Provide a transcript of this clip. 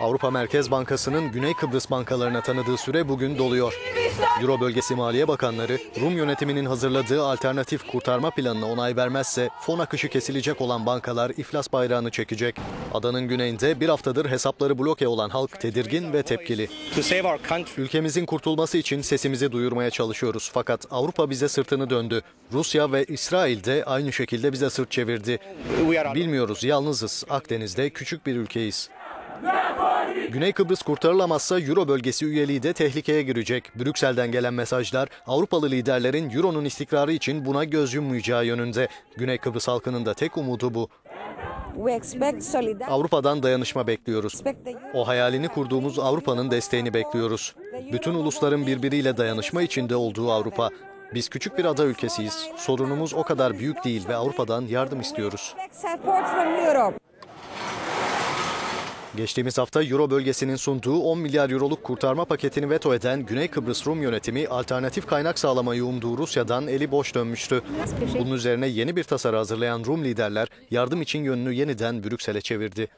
Avrupa Merkez Bankası'nın Güney Kıbrıs bankalarına tanıdığı süre bugün doluyor. Euro bölgesi Maliye Bakanları, Rum yönetiminin hazırladığı alternatif kurtarma planına onay vermezse fon akışı kesilecek olan bankalar iflas bayrağını çekecek. Adanın güneyinde bir haftadır hesapları bloke olan halk tedirgin ve tepkili. Ülkemizin kurtulması için sesimizi duyurmaya çalışıyoruz. Fakat Avrupa bize sırtını döndü. Rusya ve İsrail de aynı şekilde bize sırt çevirdi. Bilmiyoruz, yalnızız. Akdeniz'de küçük bir ülkeyiz. Güney Kıbrıs kurtarılamazsa Euro bölgesi üyeliği de tehlikeye girecek. Brüksel'den gelen mesajlar Avrupalı liderlerin Euro'nun istikrarı için buna göz yummayacağı yönünde. Güney Kıbrıs halkının da tek umudu bu. Avrupa'dan dayanışma bekliyoruz. O hayalini kurduğumuz Avrupa'nın desteğini bekliyoruz. Bütün ulusların birbiriyle dayanışma içinde olduğu Avrupa. Biz küçük bir ada ülkesiyiz. Sorunumuz o kadar büyük değil ve Avrupa'dan yardım istiyoruz. Geçtiğimiz hafta Euro bölgesinin sunduğu 10 milyar euroluk kurtarma paketini veto eden Güney Kıbrıs Rum yönetimi alternatif kaynak sağlamayı umduğu Rusya'dan eli boş dönmüştü. Bunun üzerine yeni bir tasarı hazırlayan Rum liderler yardım için yönünü yeniden Brüksel'e çevirdi.